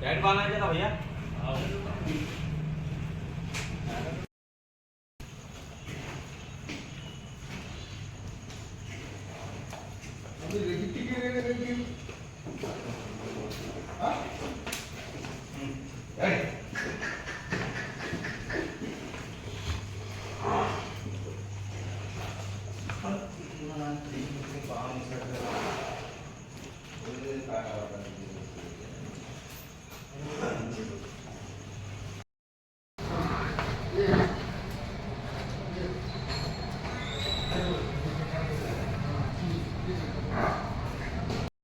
पॅट बांधायचे ना भैया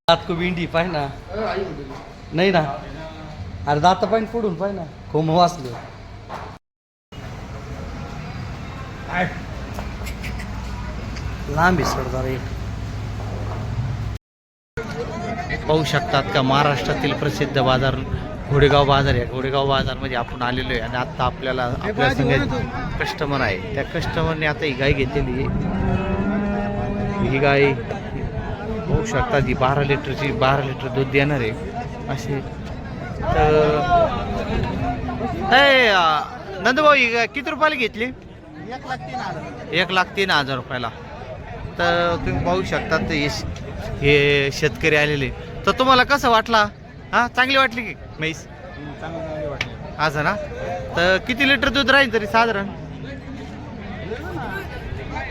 दात को विंडी पाय ना? नाही ना? अरे दात पाय पुढून पाय ना? खोम वाचले. लांब आहे सरदार. एक पाहू शकतात का महाराष्ट्रातील प्रसिद्ध बाजार घोडेगाव बाजार आहे. घोडेगाव बाजारमध्ये आपण आलेलो आहे आणि आता आपल्याला आपल्या संघ कस्टमर आहे. त्या कस्टमरने आता ही गाय घेतलेली आहे. ही गाय होऊ शकतात ही बारा लिटरची बारा लिटर दूध देणार आहे. असे तर नंदभाऊ ही गाय किती रुपयाला घेतली? एक लाख तीन हजार रुपयाला. तर तुम्ही पाहू शकता ते हे हे शेतकरी आलेले. तर तुम्हाला कसं वाटला? हा चांगली वाटली की? म्हैस? असं ना? तर किती लिटर दूध राहील तरी साधारण?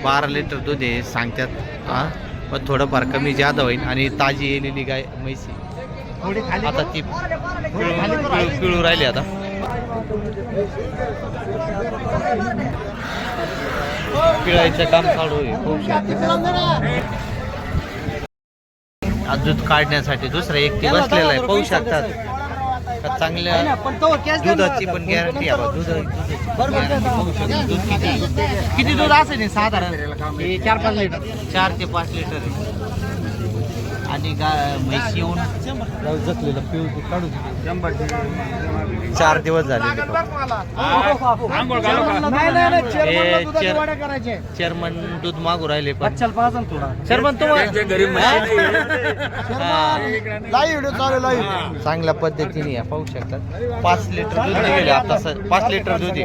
बारा लिटर दूध आहे सांगतात. हा? पण थोडंफार कमी जादा होईल आणि ताजी येलेली गाय म्हैसी आता ती पिळू राहिली आता. पिळायचं काम चालू आहे. खूप दूध काढण्यासाठी दुसरा एक ती बसलेला आहे. पाहू शकतात. चांगल्या दुधाची पण गॅरंटी आहे. दूध पाहू शकता. दूध किती? किती दूध असेल साधारण? चार पाच लिटर. चार ते पाच लिटर. आहे. आणि गा म्हैस येऊन जखलेलं पिऊ काढू चार दिवस झाले चेअरमन दूध मागू राहिले पण. चेअरमन तुम्हाला चांगल्या पद्धतीने आहे, पाहू शकतात पाच लिटर दूध निघेले आता पाच लिटर दूध आहे.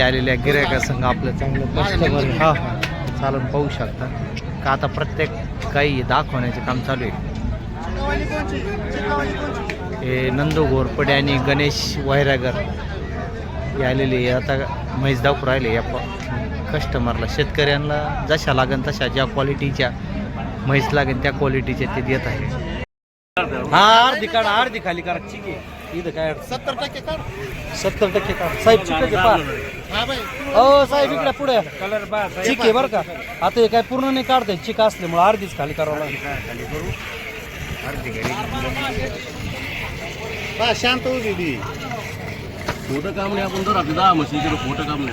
आलेल्या गिरायका संघ आपलं चांगलं कस्टमर हा चालून पाहू शकतात का आता प्रत्येक काही दाखवण्याचे काम चालू आहे? हे नंदू घोरपडे आणि गणेश वैरागर हे आलेले आता म्हैस दाखवू राहिले या कस्टमरला शेतकऱ्यांना जशा लागेल तशा ज्या क्वालिटीच्या म्हैस लागेल त्या क्वालिटीच्या ते देत आहे. हा अर्धी काढा अर्धी खाली करा. ठीक आहे. इथं काय सत्तर टक्के काढ. सत्तर टक्के काढ. साहेब चिकट आहे हो साहेब इकडे पुढे. चिक आहे बरं का. आता हे काय पूर्ण नाही काढताय. चिक असल्यामुळे अर्धीच खाली करावं लागेल. शांत होती ती खोटं काम नाही आपण जर दहा म्हशी खोटं काम नाही.